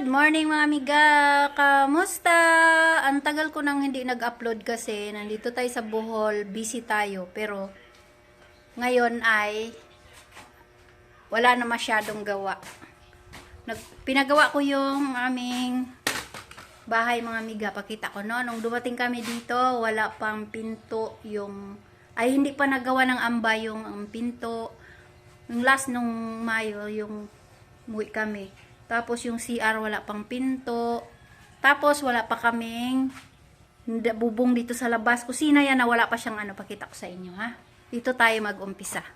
Good morning mga amiga! Kamusta? Ang tagal ko nang hindi nag-upload kasi nandito tayo sa Bohol, busy tayo. Pero ngayon ay wala na masyadong gawa. Nag, pinagawa ko yung aming bahay mga amiga. Pakita ko no, nung dumating kami dito, wala pang pinto yung ay hindi pa nagawa ng amba yung ang pinto. Yung last nung Mayo, yung umuwi kami. Tapos yung CR wala pang pinto. Tapos wala pa kaming bubong dito sa labas. Kusina yan na wala pa siyang ano, pakita ko sa inyo ha. Dito tayo mag-umpisa.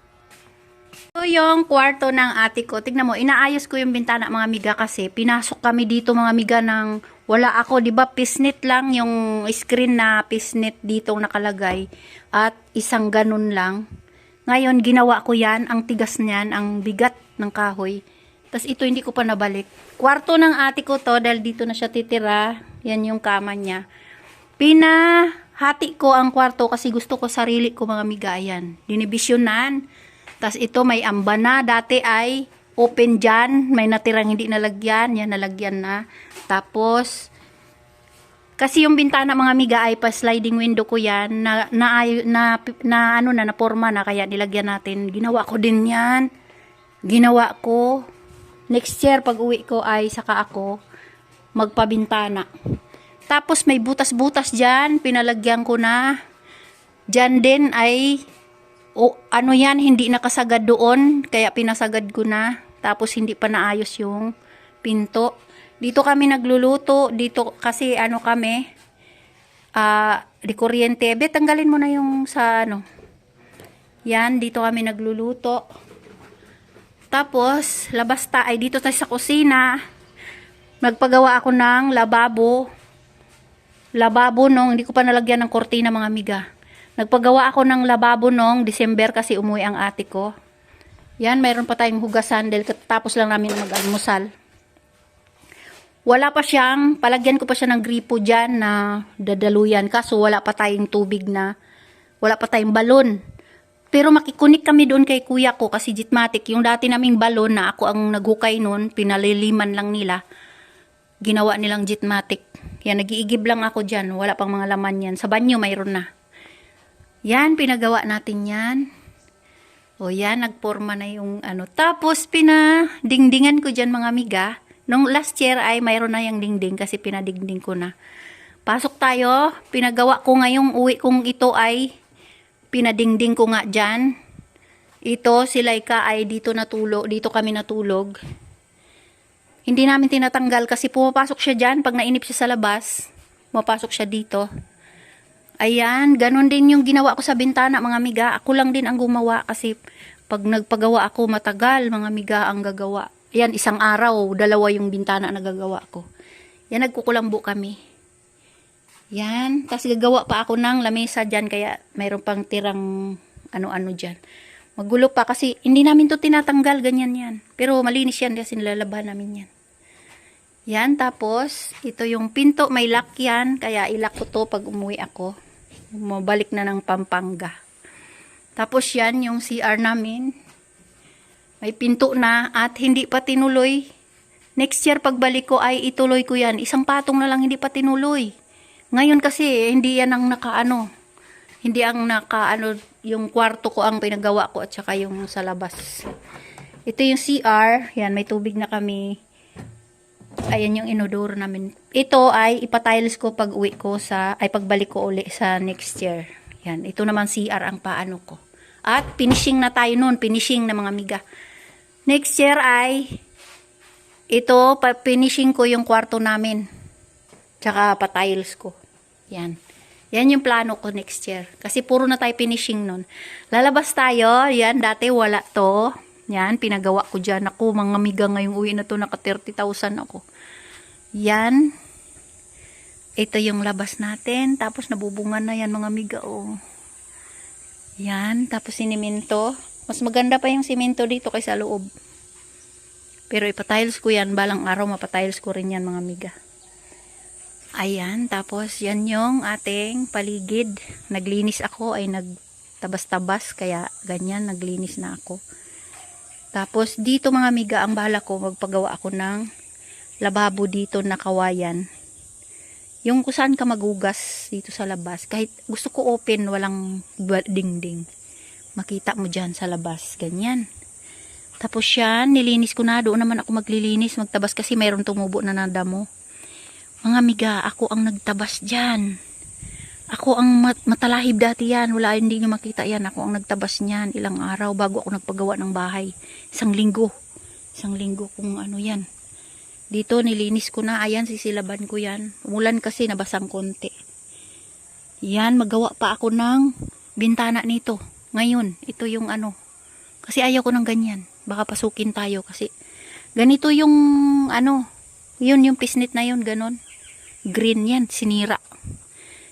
Ito yung kwarto ng ate ko. Tignan mo, inaayos ko yung bintana mga miga kasi pinasok kami dito mga miga ng wala ako, 'di ba? Pisnit lang yung screen na pisnit dito nakalagay at isang ganun lang. Ngayon ginawa ko 'yan, ang tigas niyan, ang bigat ng kahoy. Tapos ito hindi ko pa nabalik. Kwarto ng ate ko to dahil dito na siya titira. Yan yung kama niya. Pinahati ko ang kwarto kasi gusto ko sarili ko mga migayan. Dinibisyonan. Tapos ito may amba na. Dati ay open dyan. May natirang hindi nalagyan. Yan nalagyan na. Tapos kasi yung bintana mga miga ay pa sliding window ko yan na na, na, na ano na na forma na kaya nilagyan natin. Ginawa ko din yan. Ginawa ko. Next year pag uwi ko ay saka ako magpabintana. Tapos may butas-butas dyan, pinalagyan ko na. Dyan din ay, o ano yan, hindi nakasagad doon, kaya pinasagad ko na. Tapos hindi pa naayos yung pinto. Dito kami nagluluto, dito kasi ano kami, ah, di kuryente. Be, tanggalin mo na yung sa ano. Yan, dito kami nagluluto. Tapos, labas ta ay dito tayo sa kusina. Magpagawa ako ng lababo. Lababo nung, hindi ko pa nalagyan ng kortina mga amiga. Nagpagawa ako ng lababo nung December kasi umuwi ang ate ko. Yan, mayroon pa tayong hugasan dahil tapos lang namin mag-almusal. Wala pa siyang, palagyan ko pa siya ng gripo dyan na dadaluyan. Kaso wala pa tayong tubig na, wala pa tayong balon. Pero makikunik kami doon kay kuya ko kasi jitmatic. Yung dati naming balon na ako ang naghukay noon, pinaliliman lang nila. Ginawa nilang jitmatic. Yan, nagiigib lang ako dyan. Wala pang mga laman yan. Sa banyo mayroon na. Yan, pinagawa natin yan. O yan, nagporma na yung ano. Tapos, pinadingdingan ko dyan mga miga. Nung last year ay mayroon na yung dingding kasi pinadingding ko na. Pasok tayo. Pinagawa ko ngayong uwi kong ito ay pinadingding ko nga dyan. Ito, si Laika ay dito natulog. Dito kami natulog. Hindi namin tinatanggal kasi pumapasok siya dyan. Pag nainip siya sa labas, pumapasok siya dito. Ayan, ganun din yung ginawa ko sa bintana, mga miga. Ako lang din ang gumawa kasi pag nagpagawa ako matagal, mga miga ang gagawa. Ayan, isang araw, dalawa yung bintana na gagawa ko. Yan, nagkukulambo kami. Yan, tapos gagawa pa ako ng lamesa dyan, kaya mayroon pang tirang ano-ano dyan. Magulo pa kasi hindi namin to tinatanggal, ganyan yan. Pero malinis yan kasi nilalaban namin yan. Yan, tapos, ito yung pinto, may lock yan, kaya ilak ko to pag umuwi ako. Mabalik na ng Pampanga. Tapos yan, yung CR namin. May pinto na at hindi pa tinuloy. Next year pagbalik ko ay ituloy ko yan. Isang patong na lang hindi pa tinuloy. Ngayon kasi, hindi yan ang nakaano. Hindi ang nakaano, yung kwarto ko ang pinagawa ko at saka yung sa labas. Ito yung CR. Yan, may tubig na kami. Ayan yung inodoro namin. Ito ay ipatiles ko pag uwi ko sa, ay pagbalik ko uli sa next year. Yan, ito naman CR ang paano ko. At finishing na tayo noon, finishing na mga miga. Next year ay, ito, pa finishing ko yung kwarto namin. Tsaka patiles ko. Yan. Yan yung plano ko next year. Kasi puro na tayo finishing nun. Lalabas tayo. Yan, dati wala to. Yan, pinagawa ko dyan. Ako, mga miga ngayong uwi na to, naka 30,000 ako. Yan. Ito yung labas natin. Tapos nabubungan na yan mga miga, oh. Yan, tapos siniminto. Mas maganda pa yung simento dito kaysa loob. Pero ipatiles ko yan. Balang araw mapatiles ko rin yan mga miga. Ayan, tapos yan yung ating paligid. Naglinis ako ay nagtabas-tabas kaya ganyan naglinis na ako. Tapos dito mga miga ang bala ko magpagawa ako ng lababo dito na kawayan. Yung kung saan ka magugas dito sa labas. Kahit gusto ko open, walang dingding. Makita mo dyan sa labas. Ganyan. Tapos yan, nilinis ko na. Doon naman ako maglilinis, magtabas kasi mayroon tumubo na nadamo. Mga miga, ako ang nagtabas dyan. Ako ang mat- matalahib dati yan. Wala, hindi nyo makita yan. Ako ang nagtabas niyan. Ilang araw bago ako nagpagawa ng bahay. Isang linggo. Isang linggo kung ano yan. Dito, nilinis ko na. Ayan, sisilaban ko yan. Umulan kasi, nabasang konti. Yan, magawa pa ako ng bintana nito. Ngayon, ito yung ano. Kasi ayaw ko ng ganyan. Baka pasukin tayo kasi ganito yung ano, yun yung pisnit na yun, ganon. Green yan, sinira.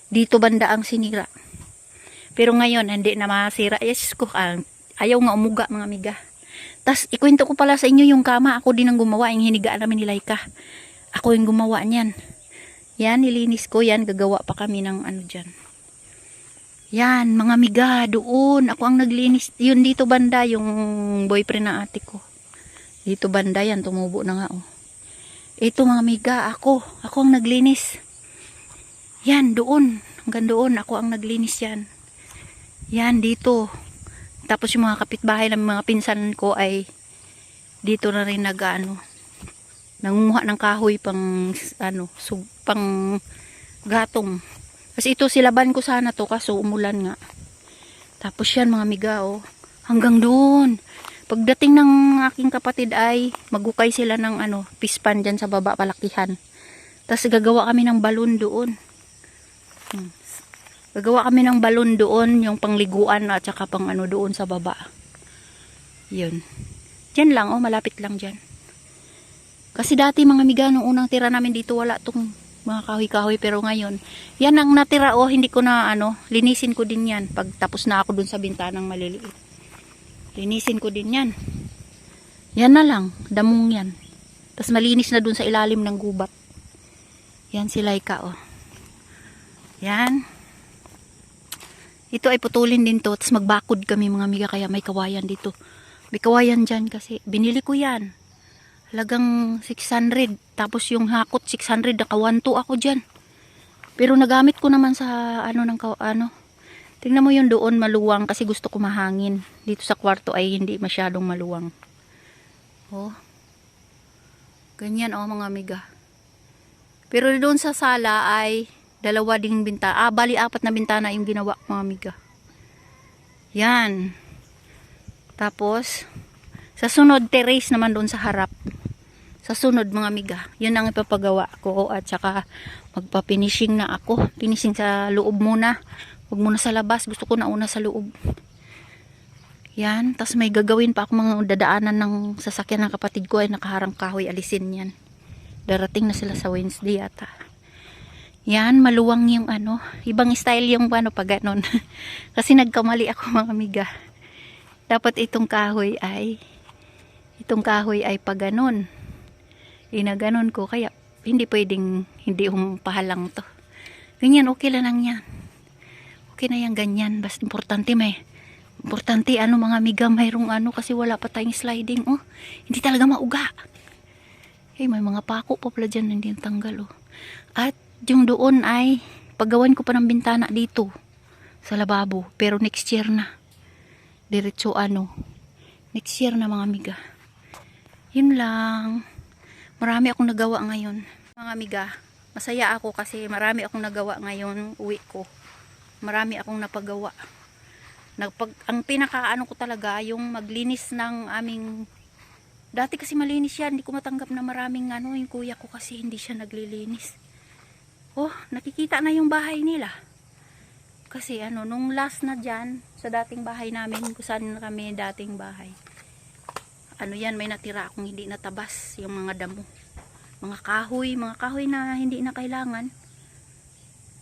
Dito banda ang sinira. Pero ngayon, hindi na masira. Yes, ko, ah, ayaw nga umuga, mga amiga. Tapos, ikwento ko pala sa inyo yung kama. Ako din ang gumawa, yung hinigaan namin ni Laika. Ako yung gumawa niyan. Yan, nilinis ko yan. Gagawa pa kami ng ano dyan. Yan, mga miga, doon. Ako ang naglinis. Yun dito banda, yung boyfriend ng ate ko. Dito banda yan, tumubo na nga oh. Ito mga miga, ako. Ako ang naglinis. Yan, doon. Hanggang doon, ako ang naglinis yan. Yan, dito. Tapos yung mga kapitbahay ng mga pinsan ko ay dito na rin nag ano, nangunguha ng kahoy pang ano, sub, pang gatong. Kasi ito silaban ko sana to kaso umulan nga. Tapos yan mga miga oh, hanggang doon. Pagdating ng aking kapatid ay magukay sila ng ano, pispan dyan sa baba palakihan. Tapos gagawa kami ng balon doon. Hmm. Gagawa kami ng balon doon, yung pangliguan at saka pang ano doon sa baba. Yun. Diyan lang, oh, malapit lang dyan. Kasi dati mga miga, nung unang tira namin dito, wala tong mga kahoy-kahoy. Pero ngayon, yan ang natira, oh, hindi ko na, ano, linisin ko din yan. Pag tapos na ako dun sa bintanang maliliit. Linisin ko din yan. Yan na lang, damong yan. Tapos malinis na dun sa ilalim ng gubat. Yan si Laika, oh. Yan. Ito ay putulin din to. Tapos magbakod kami mga miga kaya may kawayan dito. May kawayan dyan kasi. Binili ko yan. Halagang 600. Tapos yung hakot 600. Nakawanto ako dyan. Pero nagamit ko naman sa ano ng ano. Tingnan mo yun doon maluwang kasi gusto ko mahangin. Dito sa kwarto ay hindi masyadong maluwang. Oh. Ganyan oh mga miga. Pero doon sa sala ay dalawa ding bintana. Ah, bali apat na bintana yung ginawa mga amiga. Yan. Tapos, sa sunod, terrace naman doon sa harap. Sa sunod mga amiga, yun ang ipapagawa ko at saka magpa-finishing na ako. Finishing sa loob muna. Huwag muna sa labas. Gusto ko na una sa loob. Yan. Tapos may gagawin pa ako mga dadaanan ng sasakyan ng kapatid ko ay nakaharang kahoy. Alisin yan. Darating na sila sa Wednesday yata. Yan, maluwang yung ano. Ibang style yung ano pag ganon. Kasi nagkamali ako mga amiga. Dapat itong kahoy ay itong kahoy ay pag ganon. Inaganon ko kaya hindi pwedeng hindi humpahalang to. Ganyan, okay lang yan. Okay na yan, ganyan. Basta importante may importante ano mga amiga mayroong ano kasi wala pa tayong sliding oh. Hindi talaga mauga. Eh, may mga pako pa pala dyan hindi tanggal oh. At yung doon ay paggawan ko pa ng bintana dito sa lababo. Pero next year na. Diretso ano. Next year na mga amiga. Yun lang. Marami akong nagawa ngayon. Mga amiga, masaya ako kasi marami akong nagawa ngayon uwi ko. Marami akong napagawa. Nagpag, ang pinakaano ko talaga yung maglinis ng aming Dati kasi malinis yan, hindi ko matanggap na maraming ano, yung kuya ko kasi hindi siya naglilinis. Oh, nakikita na yung bahay nila. Kasi ano, nung last na dyan, sa dating bahay namin, kung saan kami dating bahay. Ano yan, may natira akong hindi natabas, yung mga damo. Mga kahoy, mga kahoy na hindi na kailangan.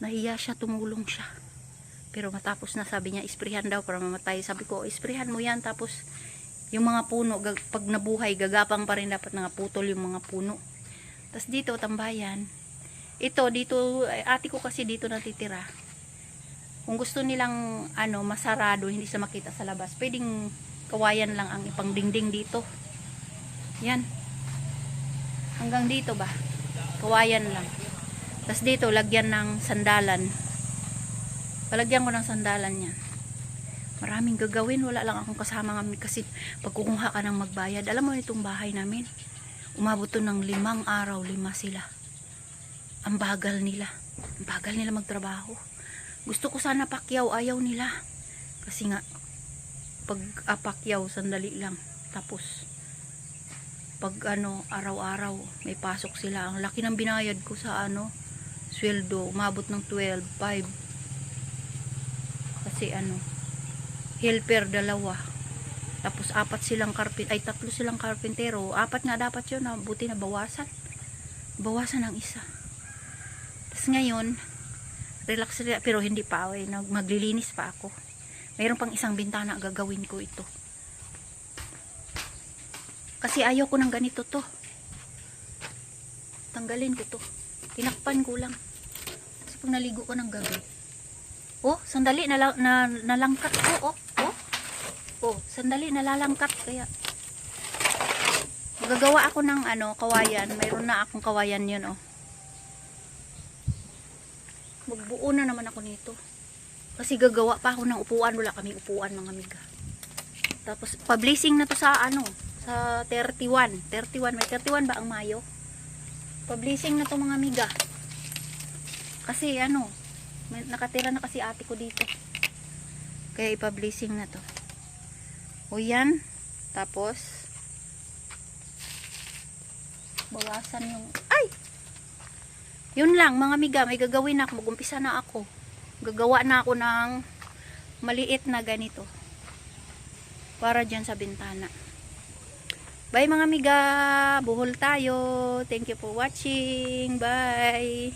Nahiya siya, tumulong siya. Pero matapos na sabi niya, isprihan daw para mamatay. Sabi ko, isprihan mo yan, tapos yung mga puno, pag nabuhay, gagapang pa rin dapat nga putol yung mga puno. Tapos dito, tambayan. Ito, dito, ate ko kasi dito natitira. Kung gusto nilang ano, masarado, hindi sa makita sa labas, pwedeng kawayan lang ang ipangdingding dito. Yan. Hanggang dito ba? Kawayan lang. Tapos dito, lagyan ng sandalan. Palagyan ko ng sandalan yan. Maraming gagawin. Wala lang akong kasama nga kasi pag kukuha ka ng magbayad. Alam mo itong bahay namin. Umabot ng limang araw, lima sila. Ang bagal nila. Ang bagal nila magtrabaho. Gusto ko sana pakyaw, ayaw nila. Kasi nga, pag apakyaw, sandali lang. Tapos, pag ano, araw-araw, may pasok sila. Ang laki ng binayad ko sa ano, sweldo. Umabot ng 12, 5. Kasi ano, helper dalawa. Tapos apat silang karpin, ay tatlo silang karpintero. Apat nga dapat yun, na buti na bawasan. Bawasan ng isa. Tapos ngayon, relax relax, pero hindi pa away, nag maglilinis pa ako. Mayroon pang isang bintana gagawin ko ito. Kasi ayaw ko ng ganito to. Tanggalin ko to. Tinakpan ko lang. Kasi pag naligo ko ng gabi. Oh, sandali nala, na, nalangkat ko. Oh, oh. Oh, sandali nalalangkat kaya. Gagawa ako ng ano, kawayan. Mayroon na akong kawayan 'yun, oh. Magbuo na naman ako nito. Kasi gagawa pa ako ng upuan. Wala kami upuan, mga amiga. Tapos, publishing na to sa ano, sa 31. 31, may 31 ba ang Mayo? Publishing na to mga amiga. Kasi ano, may, nakatira na kasi ate ko dito. Kaya ipublishing na to. O yan. Tapos, bawasan yung, ay! Yun lang, mga amiga, may gagawin ako. Mag-umpisa na ako. Gagawa na ako ng maliit na ganito. Para dyan sa bintana. Bye mga amiga. Buhol tayo. Thank you for watching. Bye.